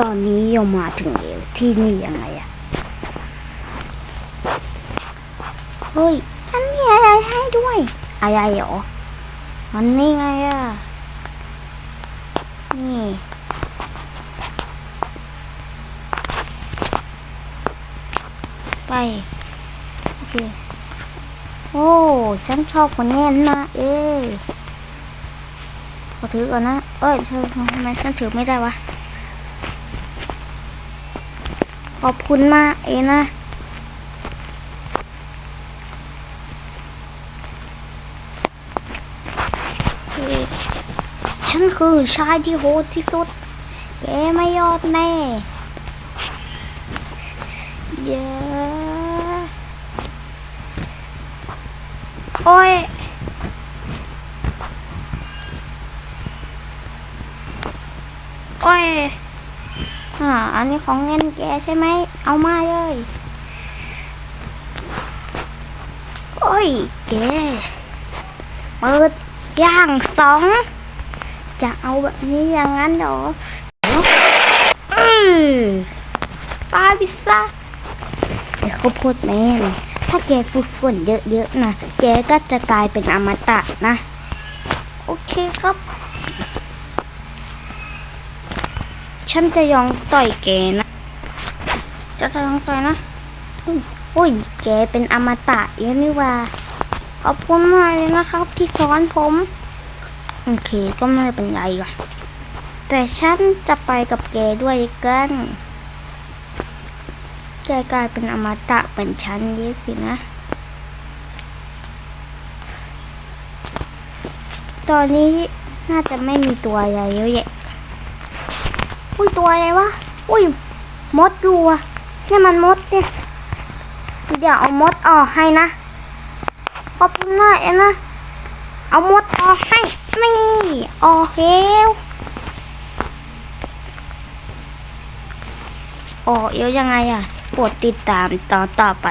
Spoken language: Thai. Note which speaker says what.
Speaker 1: ตอนนี้ยมมาถึงแล้วที่นี่ยังไงอะเฮ้ย ฉันมีอะไรให้ด้วย อะไรเหรอ มันนี่ไงอะนี่ไป โอเค โอ้ ฉันชอบคนแน่นนะเอ้ขอถือก่อนนะ เอ้ยเธอทำไมฉันถือไม่ได้วะ ขอบคุณมากเองนะ ฉันคือชายที่โหดที่สุด แกไม่ยอดแน่เยอะโอ้ยโอ้ย อ่า อันนี้ของเงินแกใช่ไหม เอามาเลย โอ้ย แก เปิดย่างสอง จะเอาแบบนี้อย่างนั้นเหรออือตายพิซซ่าไอ้ข้าวโพดแม่นถ้าแกฝึกฝนเยอะๆนะ แกก็จะกลายเป็นอมตะนะ โอเคครับ ฉันจะยองต่อยแกนะ จะจะยองต่อยนะอุ้ยอุ้ยแกเป็นอมตะเยอะนี่ว่า ขอบคุณมากเลยนะครับ ที่สอนผม โอเคก็ไม่เป็นไรหรอกแต่ฉันจะไปกับแกด้วยกันแกกลายเป็นอมตะเป็นฉันยี่สินะ ตอนนี้น่าจะไม่มีตัวอะไรเยอะแยะ อุ้ยตัวอะไรวะ อุ้ยมดดูอะนี่มันมดเนี่ย เดี๋ยวเอามดออกให้นะ ขอบคุณมากเอ็นะ เอามดออกให้ นี่ออกเฮวออกเยอะยังไงอะโปรดติดตามตอนต่อไป